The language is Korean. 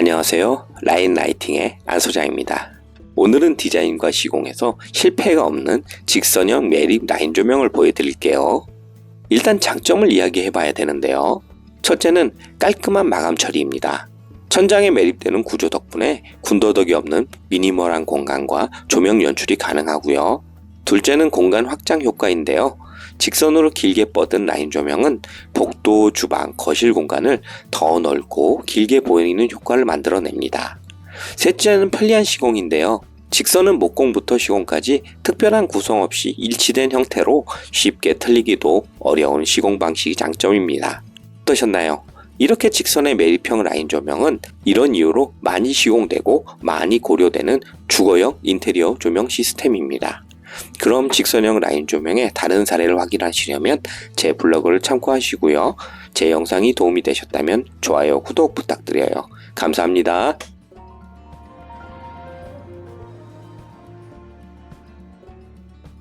안녕하세요. 라인 라이팅의 안 소장입니다. 오늘은 디자인과 시공에서 실패가 없는 직선형 매립 라인 조명을 보여드릴게요. 일단 장점을 이야기해 봐야 되는데요. 첫째는 깔끔한 마감 처리입니다. 천장에 매립되는 구조 덕분에 군더더기 없는 미니멀한 공간과 조명 연출이 가능하고요. 둘째는 공간 확장 효과인데요. 직선으로 길게 뻗은 라인 조명은 복도, 주방, 거실 공간을 더 넓고 길게 보이는 효과를 만들어냅니다. 셋째는 편리한 시공인데요. 직선은 목공부터 시공까지 특별한 구성 없이 일치된 형태로 쉽게 틀리기도 어려운 시공 방식이 장점입니다. 어떠셨나요? 이렇게 직선의 매립형 라인 조명은 이런 이유로 많이 시공되고 많이 고려되는 주거용 인테리어 조명 시스템입니다. 그럼 직선형 라인 조명의 다른 사례를 확인하시려면 제 블로그를 참고하시고요. 제 영상이 도움이 되셨다면 좋아요, 구독 부탁드려요. 감사합니다.